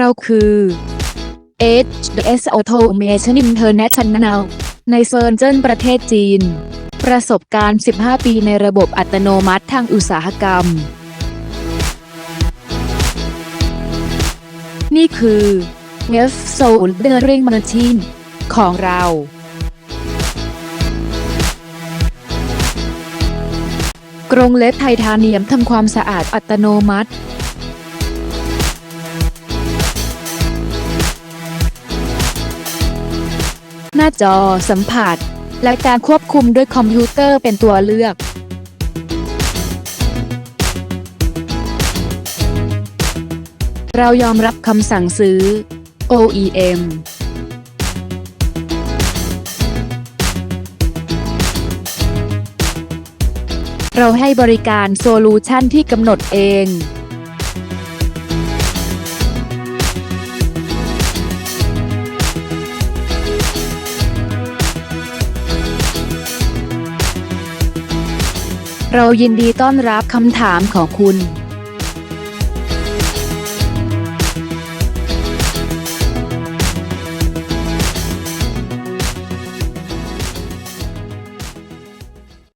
เราคือ HS Automation International ในเซินเจิ้นประเทศจีน ประสบการณ์ 15 ปีในระบบอัตโนมัติทางอุตสาหกรรม นี่คือ F Soldering Machine ของเรากรงเล็บไททาเนียมทำความสะอาดอัตโนมัติ หน้าจอสัมผัส และการควบคุมด้วยคอมพิวเตอร์เป็นตัวเลือก เรายอมรับคำสั่งซื้อ OEM เราให้บริการโซลูชันที่กำหนดเอง เรายินดีต้อนรับคำถามของคุณ